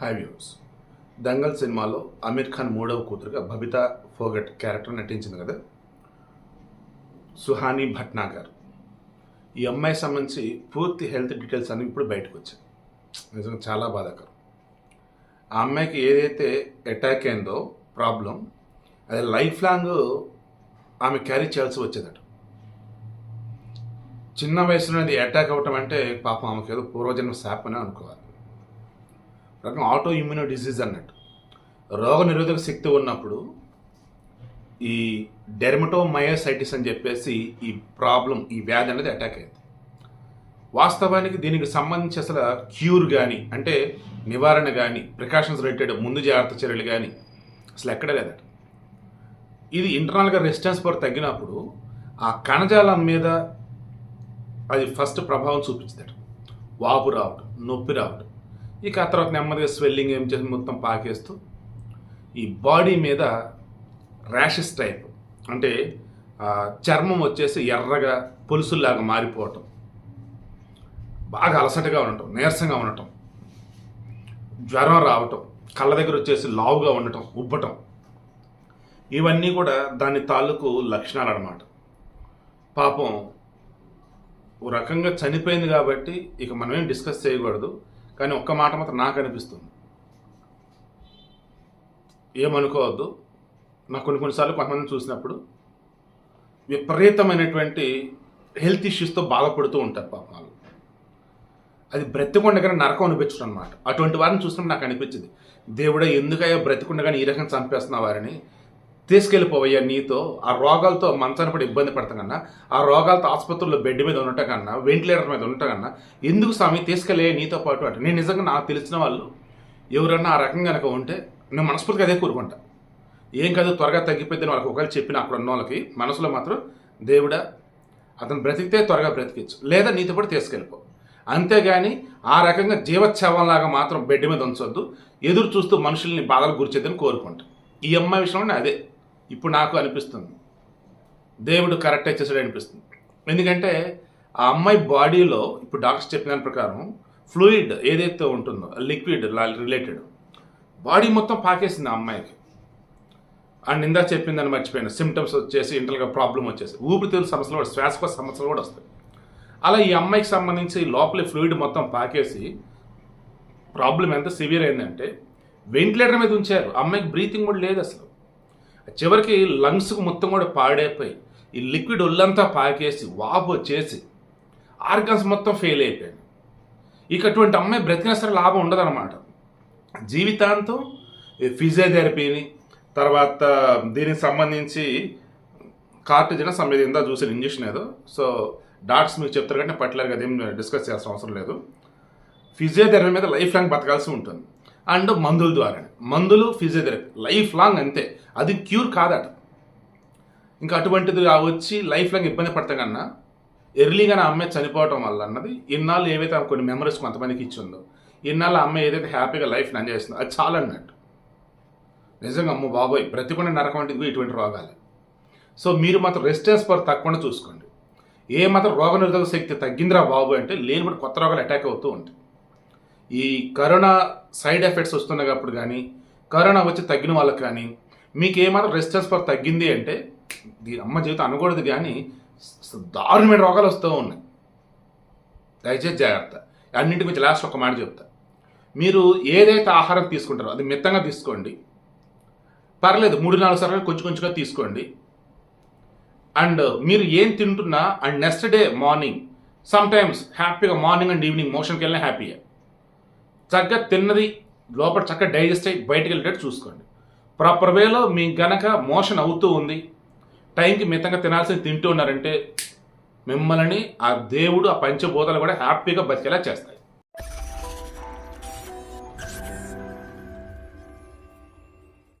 High views Dangal సినిమాలో అమీర్ ఖాన్ మూడవ కూతురుగా బబితా ఫోగట్ క్యారెక్టర్ నటించింది కదా? సుహానీ భట్నాగర్. ఈ అమ్మాయి సంబంధించి పూర్తి హెల్త్ డీటెయిల్స్ అన్నీ ఇప్పుడు బయటకు వచ్చాయి. నిజంగా చాలా బాధాకరం. ఆ అమ్మాయికి ఏదైతే అటాక్ అయిందో ప్రాబ్లం అది లైఫ్ లాంగ్ ఆమె క్యారీ చేయాల్సి వచ్చేదట. చిన్న వయసులో అది అటాక్ అవ్వటం అంటే పాపం ఆమెకి ఏదో పూర్వజన్మ శాపనే అని అనుకోవాలి. రకం ఆటో ఇమ్యూనో డిసీజ్ అన్నట్టు. రోగ నిరోధక శక్తి ఉన్నప్పుడు ఈ డెర్మటోమయోసైటిస్ అని చెప్పేసి ఈ ప్రాబ్లం ఈ వ్యాధి అనేది అటాక్ అయింది వాస్తవానికి దీనికి సంబంధించి అసలు క్యూర్ కానీ అంటే నివారణ కానీ ప్రికాషన్స్ రిలేటెడ్ ముందు జాగ్రత్త చర్యలు కానీ అసలు ఎక్కడ లేదట. ఇది ఇంటర్నల్గా రెసిస్టెన్స్ పవర్ తగ్గినప్పుడు ఆ కణజాలం మీద అది ఫస్ట్ ప్రభావం చూపించదట. వాపు రావడం నొప్పి రావడం ఇక ఆ తర్వాత నెమ్మదిగా స్వెల్లింగ్ ఏం చేసి మొత్తం పాకేస్తూ ఈ బాడీ మీద ర్యాషెస్ టైప్ అంటే చర్మం వచ్చేసి ఎర్రగా పొలుసుల్లాగా మారిపోవటం. బాగా అలసటగా ఉండటం నీరసంగా ఉండటం. జ్వరం రావటం కళ్ళ దగ్గర వచ్చేసి లావుగా ఉండటం ఉబ్బటం. ఇవన్నీ కూడా దాని తాలూకు లక్షణాలు అన్నమాట పాపం ఓ రకంగా చనిపోయింది కాబట్టి ఇక మనమేం డిస్కస్ చేయకూడదు. కానీ ఒక్క మాట మాత్రం నాకు అనిపిస్తుంది. ఏమనుకోవద్దు. నాకు కొన్ని కొన్నిసార్లు కొంతమంది చూసినప్పుడు విపరీతమైనటువంటి హెల్త్ ఇష్యూస్తో బాధపడుతూ ఉంటారు పాపం వాళ్ళు. అది బ్రతికుండగానే నరకం అనిపించడం అనమాట అటువంటి వారిని చూసినప్పుడు నాకు అనిపించింది దేవుడే ఎందుకయ్యా బ్రతికుండగానే ఈ రకంగా చంపేస్తున్న వారిని? తీసుకెళ్ళిపోవయ్యా నీతో. ఆ రోగాలతో మంచాన్ని పడి ఇబ్బంది పడతాం కన్నా ఆ రోగాలతో ఆసుపత్రుల్లో బెడ్ మీద ఉండటం కన్నా వెంటిలేటర్ మీద ఉండటం కన్నా ఎందుకు స్వామి తీసుకెళ్ళే నీతో పాటు అంటే. నేను నిజంగా నాకు తెలిసిన వాళ్ళు ఎవరన్నా ఆ రకంగా కనుక ఉంటే నేను మనస్ఫూర్తిగా అదే కూరుకుంటా. ఏం కాదు త్వరగా తగ్గిపోద్దని వాళ్ళకి ఒకవేళ చెప్పిన అక్కడ ఉన్న వాళ్ళకి మనసులో మాత్రం దేవుడా అతను బ్రతికితే త్వరగా బ్రతికించు. లేదా నీతో పాటు తీసుకెళ్ళిపో. అంతేగాని ఆ రకంగా జీవోత్సవంలాగా మాత్రం బెడ్ మీద ఉంచొద్దు. ఎదురు చూస్తూ మనుషుల్ని బాధలు గురిచేద్దని కోరుకుంటా. ఈ అమ్మాయి విషయంలో అదే. ఇప్పుడు నాకు అనిపిస్తుంది. దేవుడు కరెక్ట్ చేసాడు అనిపిస్తుంది. ఎందుకంటే ఆ అమ్మాయి బాడీలో ఇప్పుడు డాక్టర్స్ చెప్పిన దాని ప్రకారం ఫ్లూయిడ్ ఏదైతే ఉంటుందో లిక్విడ్ రిలేటెడ్ బాడీ మొత్తం పాకేసింది ఆ అమ్మాయికి. అండ్ ఇందా చెప్పిందని మర్చిపోయిన. సిమ్టమ్స్ వచ్చేసి ఇంటర్గా ప్రాబ్లం వచ్చేసి. ఊపిరితిత్తుల సమస్యలు కూడా శ్వాసకోశ సమస్యలు కూడా వస్తాయి. అలా ఈ అమ్మాయికి సంబంధించి లోపల ఫ్లూయిడ్ మొత్తం పాకేసి ప్రాబ్లం ఎంత సివియర్ అయిందంటే వెంటిలేటర్ మీద ఉంచారు. అమ్మాయికి బ్రీతింగ్ కూడా లేదు అసలు. చివరికి లంగ్స్కి మొత్తం కూడా పాడైపోయి ఈ లిక్విడ్ ఒళ్ళంతా పాకేసి వాపు వచ్చేసి ఆర్గన్స్ మొత్తం ఫెయిల్ అయిపోయాయి ఇక అటువంటి అమ్మాయి బ్రతికిన సరే లాభం ఉండదన్నమాట. జీవితాంతం ఫిజియోథెరపీని తర్వాత దీనికి సంబంధించి కార్టిజన సమయం ఇందా చూసిన ఇంజక్షన్ ఏదో. సో డాక్టర్స్ మీకు చెప్తారు కంటే పర్టికులర్గా అదేం డిస్కస్ చేయాల్సిన అవసరం లేదు. ఫిజియోథెరపీ మీద లైఫ్ లాంగ్ బతకాల్సి ఉంటుంది. అండ్ మందుల ద్వారా. మందులు ఫిజియోథెరపీ లైఫ్ లాంగ్ అంతే. అది క్యూర్ కాదట. ఇంకా అటువంటిది వచ్చి లైఫ్ లాంగ్ ఇబ్బంది పడతాం కన్నా ఎర్లీగా నా అమ్మాయి చనిపోవటం వల్ల అన్నది ఇన్నాళ్ళు ఏవైతే కొన్ని మెమరీస్ కొంతమందికి ఇచ్చిందో ఇన్నాళ్ళు అమ్మాయి ఏదైతే హ్యాపీగా లైఫ్ ఎంజాయ్ చేస్తుందో అది చాలా అన్నట్టు నిజంగా అమ్మ బాబోయ్ బ్రతికుండా నరకం ఇటువంటి రోగాలు. సో మీరు మాత్రం రెసిస్టెన్స్ పవర్ తక్కువ చూసుకోండి. ఏ మాత్రం రోగనిరోధక శక్తి తగ్గిందిరా బాబు అంటే లేనిపడి కొత్త రోగాలు అటాక్ అవుతూ ఉంటాయి. ఈ కరోనా సైడ్ ఎఫెక్ట్స్ వస్తున్నప్పుడు కానీ కరోనా వచ్చి తగ్గిన వాళ్ళకి కానీ మీకు ఏమాత్రం రెసిస్టెన్స్ పవర్ తగ్గింది అంటే దీని అమ్మ జీవితం అనకూడదు కానీ దారుణమైన రోగాలు వస్తూ ఉన్నాయి. దయచేసి జాగ్రత్త. అన్నింటి గురించి లాస్ట్ ఒక మాట చెప్తా. మీరు ఏదైతే ఆహారం తీసుకుంటారో అది మిత్తంగా తీసుకోండి. పర్లేదు మూడు నాలుగు సార్లు కొంచెం కొంచెంగా తీసుకోండి. అండ్ మీరు ఏం తింటున్నా and next day morning sometimes హ్యాపీగా మార్నింగ్ అండ్ ఈవినింగ్ మోషన్కి వెళ్ళినా హ్యాపీయే. చక్కగా తిన్నది లోపల చక్కగా డైజెస్ట్ అయ్యి బయటకు వెళ్ళేటట్టు చూసుకోండి. ప్రాపర్ వేలో మీకు గనక మోషన్ అవుతూ ఉంది టైంకి మితంగా తినాల్సింది తింటూ ఉన్నారంటే మిమ్మల్ని ఆ దేవుడు ఆ పంచభూతాలు కూడా హ్యాపీగా బతికేలా చేస్తాయి.